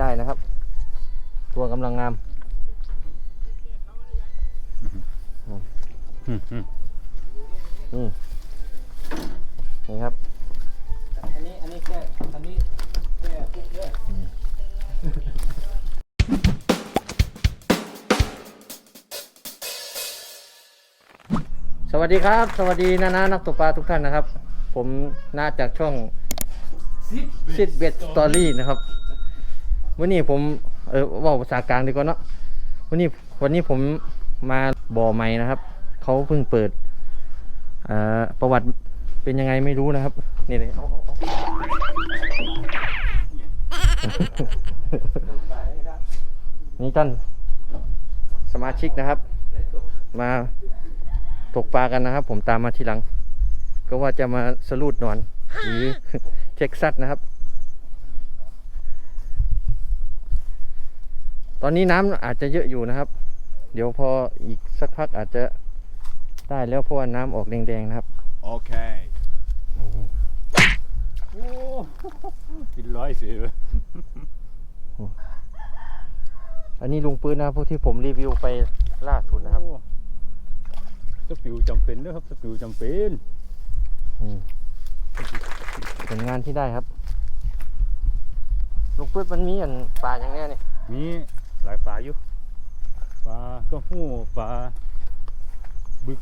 ได้นะครับ ตัวกำลังงามนี่ครับ อันนี้ อันนี้แค่อันนี้แค่ปุ๊บเด้อสวัสดีครับ สวัสดีนานานักตกปลาทุกท่านนะครับ ผมนาจากช่องซิดเบ็ดสตอรี่นะครับ วันนี้ผมเออว่าภาษากลางดีกว่าเนาะวันนี้วันนี้ผมมาบ่อใหม่นะครับเขาเพิ่งเปิดอ่อประวัติเป็นยังไงไม่รู้นะครับ นี่เลยนี่ท่านสมาชิกนะครับ มาตกปลากันนะครับ ผมตามมาทีหลัง ก็ว่าจะมาสรูดหนอนหรือเช็คซัดนะครับ ตอนนี้น้ำอาจจะเยอะอยู่นะครับ เดี๋ยวพออีกสักพักอาจจะได้แล้วเพราะว่าน้ำออกแดงๆนะครับ Okay. โอ้กินร้อยเสืออันนี้ลุงปืนนะครับพวกที่ผมรีวิวไปล่าสุดนะครับโอ้สปิวจำเป็นนะครับสปิวจำเป็นนี่ผลงานที่ได้ครับลุงปืนมันมีอันปลาอย่างเนี้ยนี่มี หลายปลาอยู่ปลาก็หู้ปลาบึก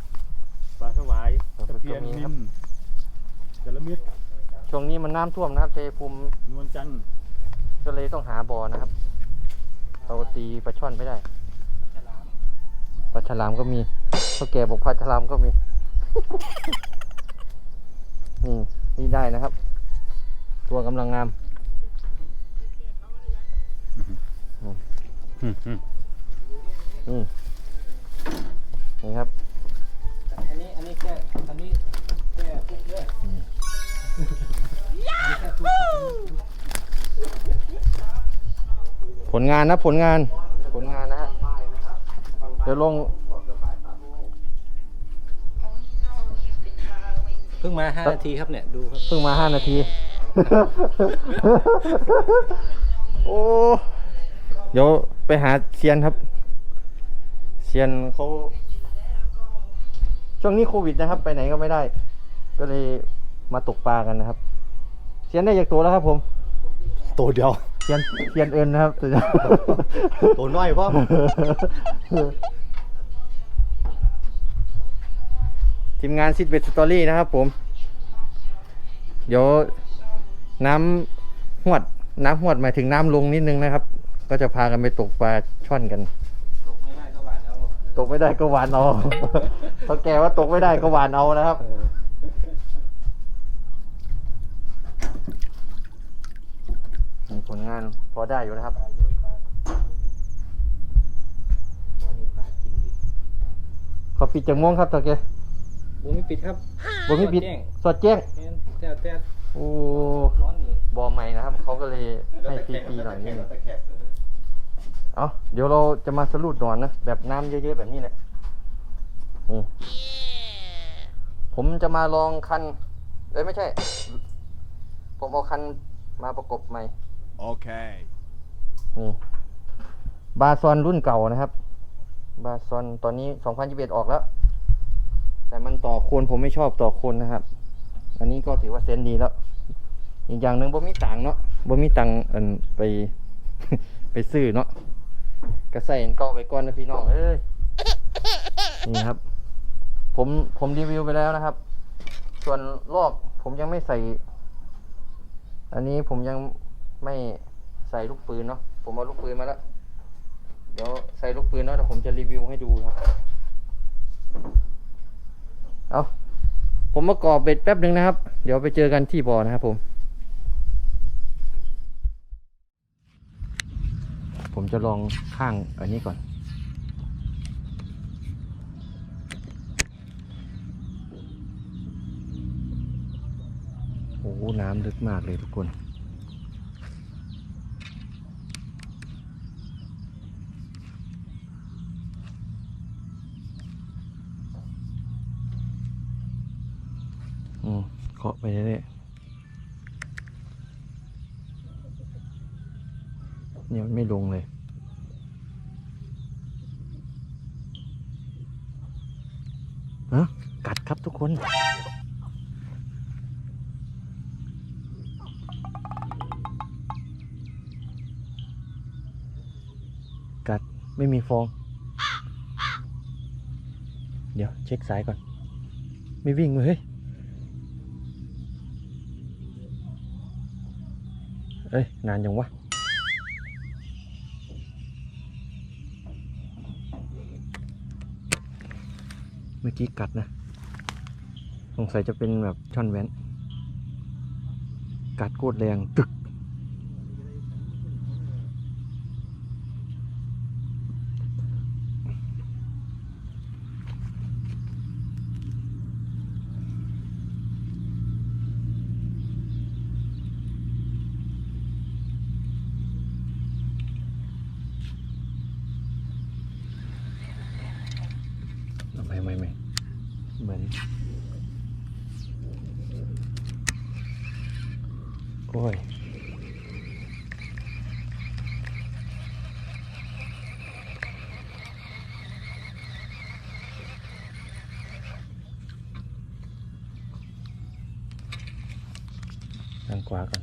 ปลาสวายตะเพียนนิมจระมิดช่วงนี้มันน้ำท่วมนะครับชัยภูมินวลจันทร์ก็เลยต้องหาบ่อนะครับเราตีปลาช่อนไม่ได้ปลาฉลามก็มีเขาแก่บอกปลาฉลามก็มี นี่นี่ได้นะครับ ตัวกำลังงาม อืมอืม นี่นี่ครับ อันนี้ อันนี้แค่อันนี้แค่ปุ๊บเด้อผลงานนะผลงาน ผลงานนะฮะ เดี๋ยวลง เพิ่งมา5นาทีครับเนี่ยดูครับ เพิ่งมาห้านาที โอ้ เดี๋ยว ไปหาเซียนครับเซียนเขาช่วงนี้โควิดนะครับ ไปไหนก็ไม่ได้ ก็เลยมาตกปลากันนะครับเซียนได้จากตัวแล้วครับ ผมตัวเดียวเซียนเซียนเอินนะครับตัวตัวน้อยพ่อทีมงานซิดเบสสตอรี่นะครับ ผม เดี๋ยวน้ำหวดน้ำหวดหมายถึงน้ำลงนิดนึงนะครับ ก็จะพากันไปตกปลาช่อนกัน ตกไม่ได้ก็หวานเอาตกไม่ได้ก็หวานเอาเขาแก่ว่าตกไม่ได้ก็หวานเอานะครับ มีผลงานพอได้อยู่นะครับ บ่อนี้ปลากินดีเขาปิดจากโมงครับตะเกียบ่มีปิดครับ บ่มีปิดแจ้งสอดแจ้ง แม่นแต่แต่โอ้ ร้อนนี่บอใหม่นะครับ เขาก็เลยให้ฟรีๆหน่อยนิดนึง เอาเดี๋ยวเราจะมาสรุดหนอนนะ แบบน้ำเยอะๆแบบนี้แหละนี่ผมจะมาลองคัน เอ้ยไม่ใช่ ผมเอาคันมาประกบใหม่ Okay. นี่ บาซอนรุ่นเก่านะครับ บาซอนตอนนี้ 2021 ออกแล้ว แต่มันต่อโคนผมไม่ชอบต่อโคนนะครับ อันนี้ก็ถือว่าเซนดีแล้ว อีกอย่างหนึ่งบ่มีตังค์เนาะบ่มีตังค์อันไป ไปซื้อเนาะ ก็ใส่อันเก่าไปก่อนนะพี่น้องเอ้ยนี่ครับ ผมผมรีวิวไปแล้วนะครับ ส่วนลอกผมยังไม่ใส่ อันนี้ผมยังไม่ใส่ลูกปืนเนาะผมเอาลูกปืนมาแล้วเดี๋ยวใส่ลูกปืนแล้วเดี๋ยวผมจะรีวิวให้ดูครับเอาผมมากรอบเบ็ดแป๊บหนึ่งนะครับ เดี๋ยวไปเจอกันที่บ่อนะครับผม ผม จะลองข้างอันนี้ก่อน โอ้น้ำลึกมากเลยทุกคน อืมเคาะไปเรื่อยๆเนี่ยมันไม่ลงเลย ฮะ กัด ครับทุกคน กัดไม่มีฟอง เดี๋ยวเช็คสายก่อน ไม่วิ่งเลยเฮ้ย นานยังวะเมื่อกี้กัดนะ สงสัยจะเป็นแบบช่อนแว้น กัดโคตรแรงตึก ไม่ไม่ไม่เหมือน โอ้ย ทางข วาก่อน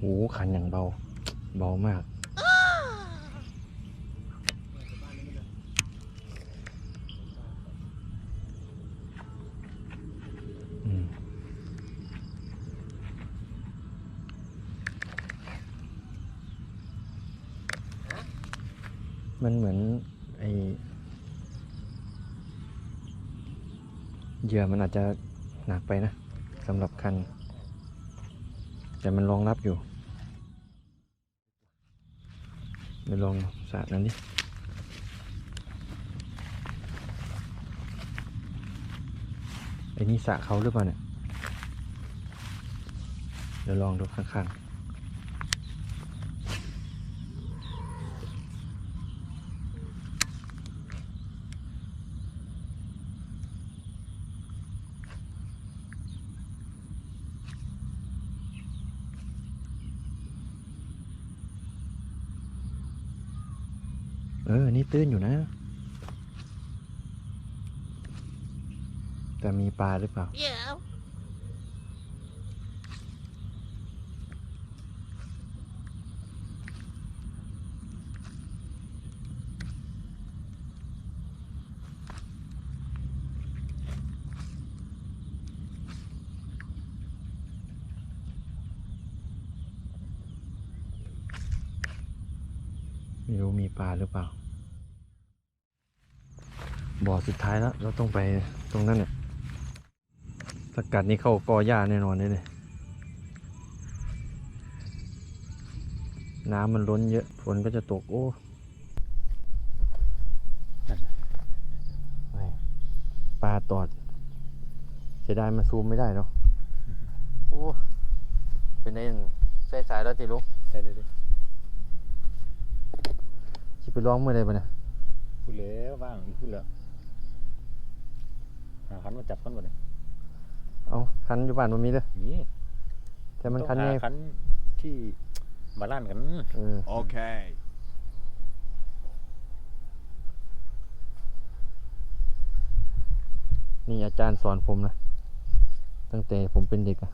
หูขันอย่างเบา เบามาก มันเหมือนไอ เหยื่อมันอาจจะหนักไปนะสำหรับคัน แต่มันรองรับอยู่ไปลองสระนั้นดิไอ้นี่สะเขาหรือเปล่าเนี่ย เดี๋ยวลองดูข้างๆ เออ นี่ตื้นอยู่นะ แต่มีปลาหรือเปล่า Yeah. ไม่รู้มีปลาหรือเปล่า บ่อสุดท้ายแล้ว เราต้องไปตรงนั้นเนี่ยสกัดนี่เข้ากอหญ้าแน่นอนเลยเนี่ยน้ำมันล้นเยอะ ฝนก็จะตก โอ้ปลาตอดเสียดายมันซูมไม่ได้เนาะโอ้เป็นเล่นใส่สายแล้วติลุงได้เลยดิ ร้องเมื่อไรปะเนี่ยพูดแล้วบ้างอีกพูดแล้วหาคันมาจับกันบ่เนี่ยเอาคันอยู่บ้านมันมีเด้อนี่แต่มันคันต้องไงหาคันที่บาลานซ์กัน เออ Okay. นี่อาจารย์สอนผมนะ ตั้งแต่ผมเป็นเด็กอะ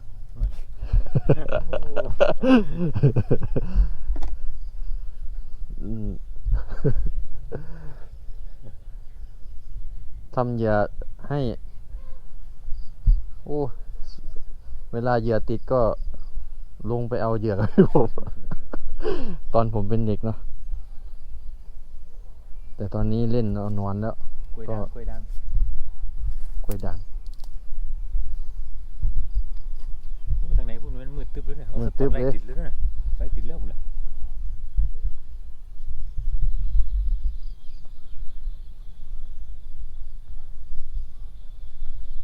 อืม ทำเหยื่อให้ โอ้ เวลาเหยื่อติดก็ลงไปเอาเหยื่อให้ผม ตอนผมเป็นเด็กเนาะ แต่ตอนนี้เล่นเอานอนแล้ว กล้วยด่างก็กล้วยด่างกล้วยด่างโอ้ทางไหนพวกนี้มันมืดตึ๊บเลยเนี่ยเอามืดตึ๊บสปอตไลท์เลยติดเลยนะไฟติดแล้วหมดเลย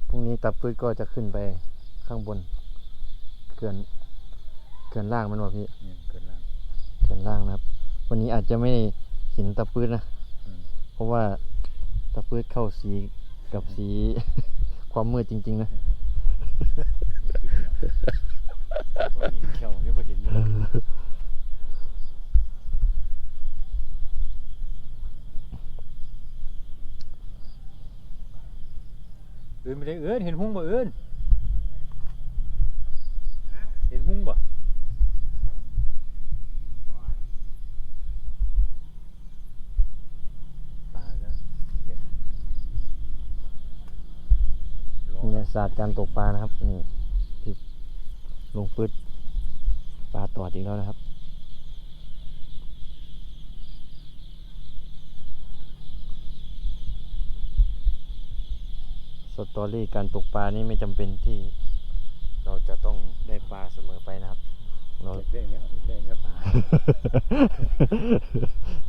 พรุ่งนี้ ตะปื้ดก็จะขึ้นไปข้างบนเขินเขินล่างมันวะพี่เกินล่างเกินล่างนะครับ วันนี้อาจจะไม่เห็นตะปื้ดนะเพราะว่าตะปื้ดเข้าสีกับสีความมืดจริง ๆ นะ พอมีเขียวเนี่ยพอเห็นอยู่เอิน ไม่ได้เอินเห็นหุ้งบ่เอินเห็นหุ้งบ่เนรอวิทยศาสตร์การตกปลานะครับนี่ที่ลงปืดปลาตอดอีกแล้วนะครับ ส ตอรี่การตกปลานี่ไม่จำเป็นที่ เราจะต้องได้ปลาเสมอไปนะครับ เราเล่นเนี้ยเล่นเนี้ยปลา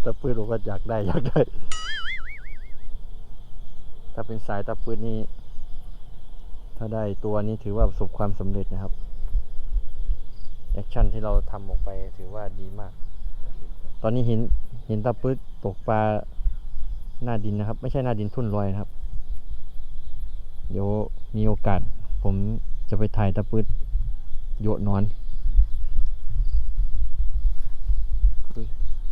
ตะปืนบอกว่าอยากได้อยากได้ ถ้าเป็นสายตะปืนนี่ถ้าได้ตัวนี้ถือว่าประสบความสำเร็จนะครับแอคชั่นที่เราทำออกไปถือว่าดีมาก ตอนนี้เห็นเห็นตะปืนตกปลาหน้าดินนะครับ ไม่ใช่หน้าดินทุ่นลอยนะครับ เดี๋ยวมีโอกาส ผมจะไปถ่ายตะปืดโยดนอน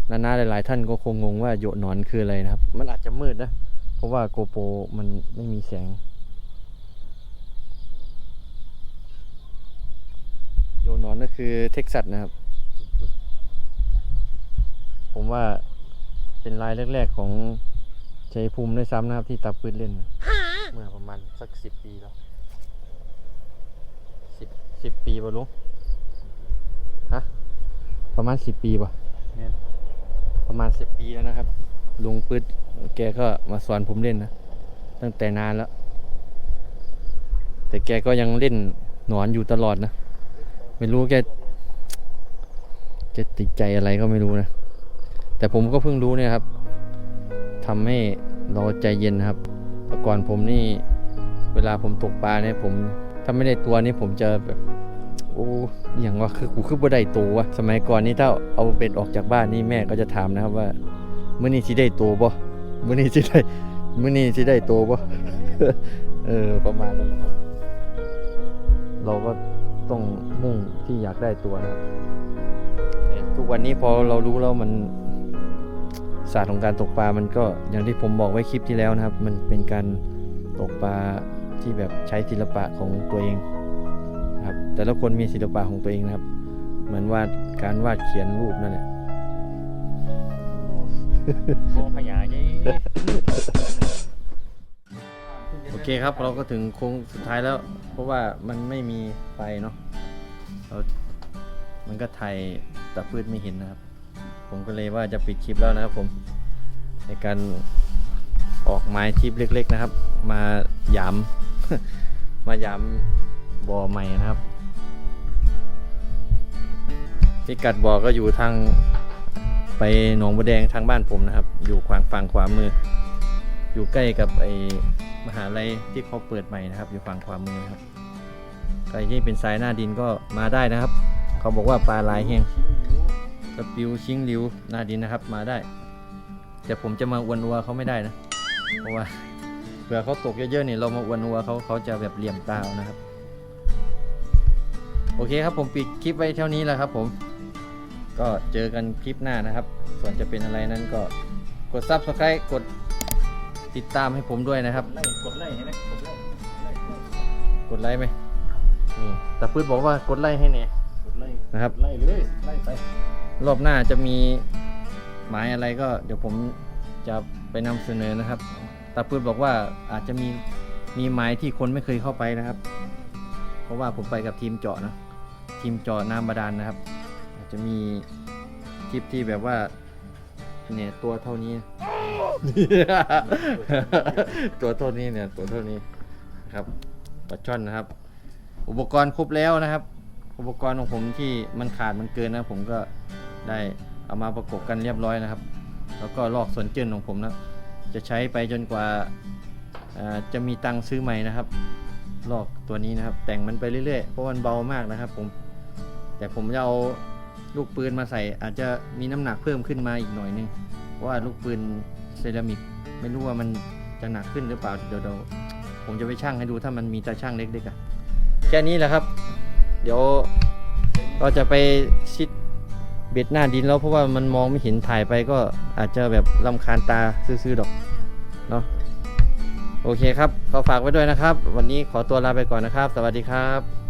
นานาหลายๆท่านก็คงงงว่าโยดนอนคืออะไรนะครับ มันอาจจะมืดนะ เพราะว่าโกโปรมันไม่มีแสงโยดนอนก็คือเท็กซัสนะครับ ผมว่าเป็นรายแรก ๆ ของชัยภูมิด้วยซ้ำนะครับที่ตับปืนเล่น เมื่อประมาณสักสิบปีแล้วสิบสิบปีป่ะลุงฮะประมาณสิบปีป่ะเนี่ยประมาณสิบปีแล้วนะครับ ลุงปืดแกก็มาสอนผมเล่นนะ ตั้งแต่นานแล้ว แต่แกก็ยังเล่นหนอนอยู่ตลอดนะ ไม่รู้แกแกติดใจอะไรก็ไม่รู้นะ แต่ผมก็เพิ่งรู้เนี่ยครับทำให้เราใจเย็นนะครับ แต่ก่อนผมนี่เวลาผมตกปลาเนี่ยผมถ้าไม่ได้ตัวนี่ผมจะแบบโอ้อย่างว่าคือกูคือบ่ได้ตัววะสมัยก่อนนี่ถ้าเอาเป็ดออกจากบ้านนี่แม่ก็จะถามนะครับว่ามื้อนี้สิได้ตัวบ่มื้อนี้สิได้มื้อนี้สิได้ตัวบ่เออประมาณนั้นนะครับ เราก็ต้องมุ่งที่อยากได้ตัวนะครับทุกวันนี้พอเรารู้แล้วมัน ศาสตร์ของการตกปลา มันก็อย่างที่ผมบอกไว้คลิปที่แล้วนะครับ มันเป็นการตกปลาที่แบบใช้ศิลปะของตัวเองครับ แต่ละคนมีศิลปะของตัวเองนะครับ เหมือนวาดการวาดเขียนรูปนั่นแหละโค้งขยายนี่โอเคครับ เราก็ถึงโค้งสุดท้ายแล้ว เพราะว่ามันไม่มีไฟเนาะเรามันก็ถ่ายตะพืชไม่เห็นนะครับ ผมก็เลยว่าจะปิดคลิปแล้วนะครับผมในการออกไม้ทิปเล็ก ๆนะครับ มาหยาม มาหยามบ่อใหม่นะครับพิกัดบ่อก็อยู่ทางไปหนองบัวแดงทางบ้านผมนะครับ อยู่ขวางฝั่งขวามือ อยู่ใกล้กับไอมหาลัยที่เขาเปิดใหม่นะครับ อยู่ฝั่งขวามือนะครับใครที่เป็นสายหน้าดินก็มาได้นะครับ เขาบอกว่าปลาลายแห้ง สปิวชิงริวหน้าดินนะครับมาได้ แต่ผมจะมาอวนอัวเขาไม่ได้นะ เพราะว่าเผื่อเขาตกเยอะๆนี่ยเรามาอวนอัวเขาเขาจะแบบเหลี่ยมตาเอานะครับ โอเคครับผมปิดคลิปไว้เท่านี้แล้วครับ ผม ก็เจอกันคลิปหน้านะครับ ส่วนจะเป็นอะไรนั้นก็กด subscribe กดติดตามให้ผมด้วยนะครับ กดไล่เห็นไหมกดไล่ไล่กดไลค์ไหมนี่แต่ปื้ดบอกว่ากดไลค์ให้เนี่ยกดไล่นะครับ ไล่เลยไล่ไป รอบหน้าจะมีหมายอะไรก็เดี๋ยวผมจะไปนำเสนอนะครับตาปืดบอกว่าอาจจะมีมีหมายที่คนไม่เคยเข้าไปนะครับ เพราะว่าผมไปกับทีมเจาะนะทีมเจาะน้ำบาดาลนะครับ อาจจะมีคลิปที่แบบว่าเนี่ยตัวเท่านี้ ตัวเท่านี้เนี่ยตัวเท่านี้นะครับปลาช่อนนะครับ อุปกรณ์ครบแล้วนะครับ อุปกรณ์ของผมที่มันขาดมันเกินนะผมก็ ได้เอามาประกบกันเรียบร้อยนะครับ แล้วก็ลอกส่วนเจิ้นของผมนะจะใช้ไปจนกว่าาจะมีตังค์ซื้อใหม่นะครับ ลอกตัวนี้นะครับ แต่งมันไปเรื่อยๆเพราะมันเบามากนะครับ ผม แต่ผมจะเอาลูกปืนมาใส่ อาจจะมีน้ำหนักเพิ่มขึ้นมาอีกหน่อยนึงเพราะว่าลูกปืนเซรามิกไม่รู้ว่ามันจะหนักขึ้นหรือเปล่าเดี๋ยวผมผมจะไปช่างให้ดูถ้ามันมีตาช่างเล็กๆอะแค่นี้แหละครับ เดี๋ยวก็จะไปชิด เบ็ดหน้าดินแล้วเพราะว่ามันมองไม่เห็นถ่ายไปก็อาจจะแบบลำคาญตาซื่อๆดอกเนาะโอเคครับขอฝากไว้ด้วยนะครับ วันนี้ขอตัวลาไปก่อนนะครับ สวัสดีครับ